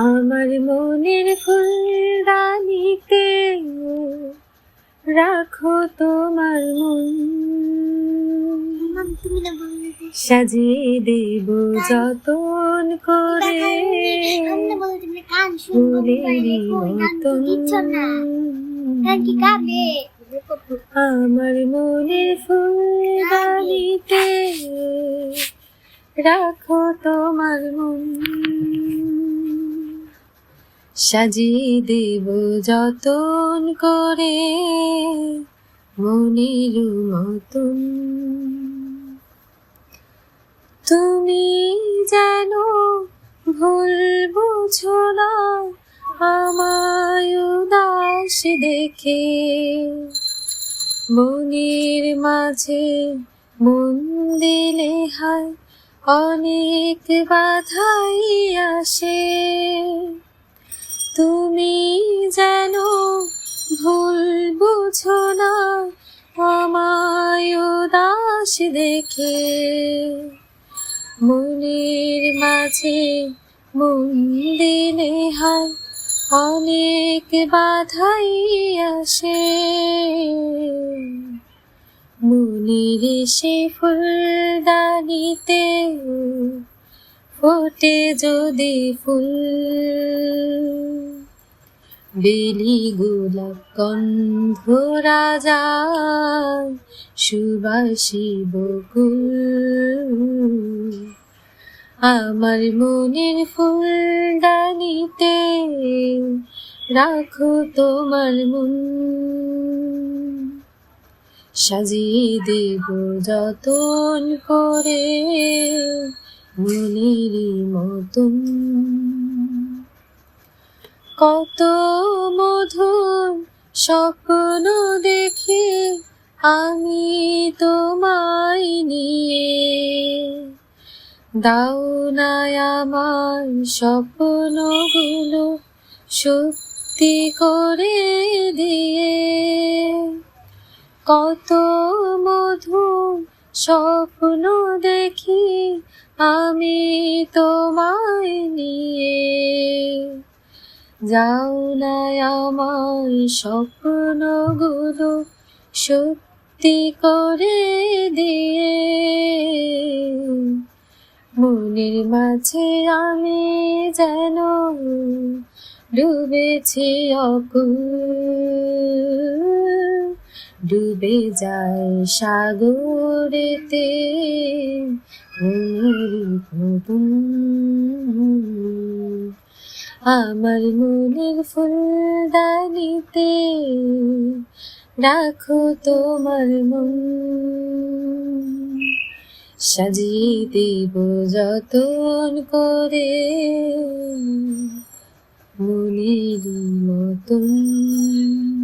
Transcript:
আমার মনের ফুলদানিতে রাখো তোমার মন। সাজিয়ে দেব যতন করে। আমরা বলে তুমি গান শুনব ফুলেরই মোবাইলে কই গান তো মতন। দিচ্ছ না গান কি গাবে আমার মনের ফুলদানিতে রাখো তোমার মন। সাজিয়ে দেব যতন করে মনের মতন। তুমি যেন ভুল বুঝো না, আমায় উদাস দেখে। মনের মাঝে মন দিলে হায় অনেক বাধাই আসে। তুমি যেন ভুল বুঝো না, আমায় উদাস দেখে। মনের মাঝে মন দিলে হায়, অনেক বাধাই আসে। মনের সে ফুলদানিতে ফোটে যদি ফুল। বেলি গোলাপ গন্ধ রাজা, সুবাসী বকুল। আমার মনের ফুলদানিতে রাখো তোমার মন। সাজিয়ে দেব যতন করে মনেরই মতন। কত মধুর স্বপ্ন দেখি আমি তোমায় নিয়ে। দাও না আমার স্বপ্নগুলো সত্যি করে কত মধু স্বপ্ন দেখি আমি তোমায় নিয়ে। যাও না আমার স্বপ্ন স্বপ্নগুলো সত্যি করে দিয়ে। মনের মাঝে আমি যেন ডুবেছি অকুল। ডুবে যায় সাগরেতে। আমার মনের ফুলদানিতে রাখো তোমার মন। সাজিয়ে দেব যতন করে মনের মতন।